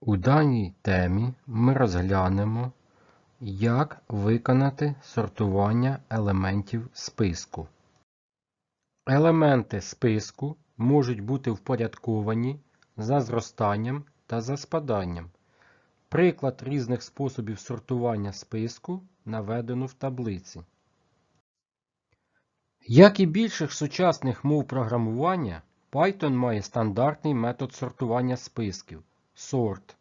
У даній темі ми розглянемо, як виконати сортування елементів списку. Елементи списку можуть бути впорядковані за зростанням та за спаданням. Приклад різних способів сортування списку наведено в таблиці. Як і більших сучасних мов програмування, Python має стандартний метод сортування списків sort.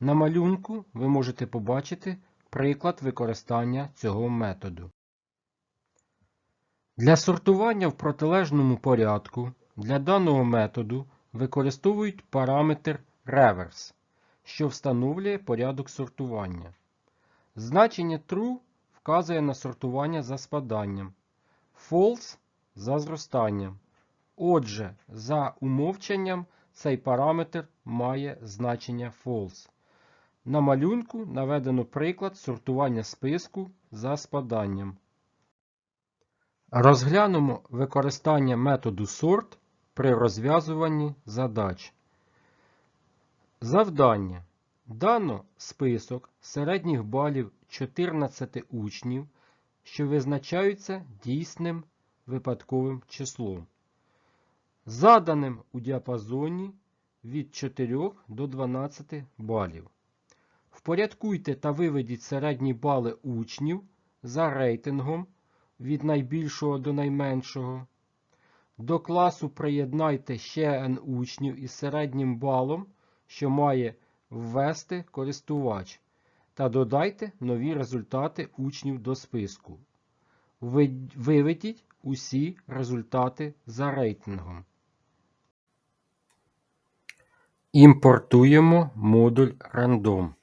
На малюнку ви можете побачити приклад використання цього методу. Для сортування в протилежному порядку для даного методу використовують параметр reverse, що встановлює порядок сортування. Значення true вказує на сортування за спаданням, false за зростанням. Отже, за умовчанням цей параметр має значення false. На малюнку наведено приклад сортування списку за спаданням. Розглянемо використання методу sort при розв'язуванні задач. Завдання. Дано список середніх балів 14 учнів, що визначаються дійсним випадковим числом, заданим у діапазоні від 4 до 12 балів. Впорядкуйте та виведіть середні бали учнів за рейтингом від найбільшого до найменшого. До класу приєднайте ще n учнів із середнім балом, що має ввести користувач, та додайте нові результати учнів до списку. Виведіть усі результати за рейтингом. Імпортуємо модуль random.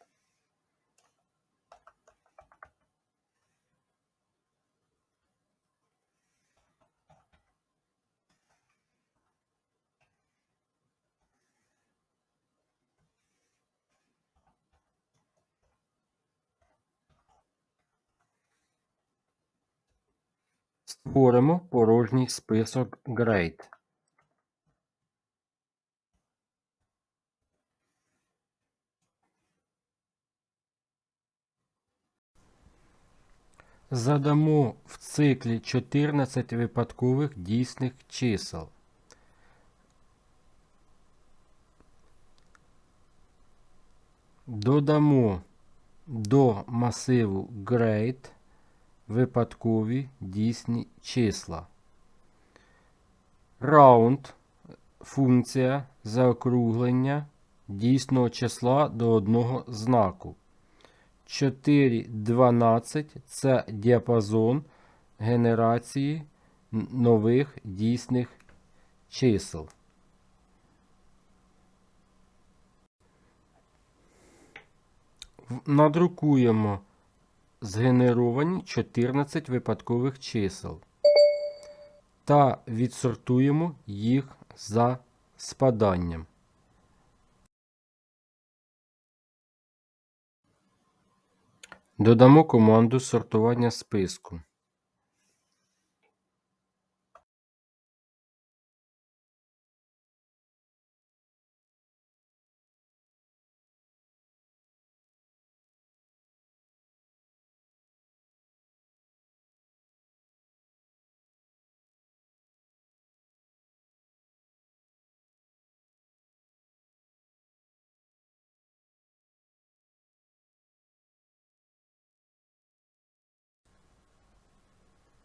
Створимо порожній список grade. Задамо в циклі 14 випадкових дійсних чисел. Додамо до масиву grade випадкові дійсні числа. Round функція заокруглення дійсного числа до одного знаку. 4.12 це діапазон генерації нових дійсних чисел. Надрукуємо згенеровані 14 випадкових чисел та відсортуємо їх за спаданням. Додамо команду сортування списку.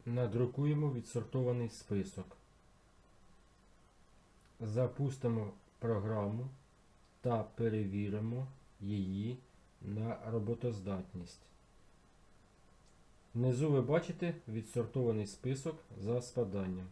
Надрукуємо відсортований список. Запустимо програму та перевіримо її на роботоздатність. Внизу ви бачите відсортований список за спаданням.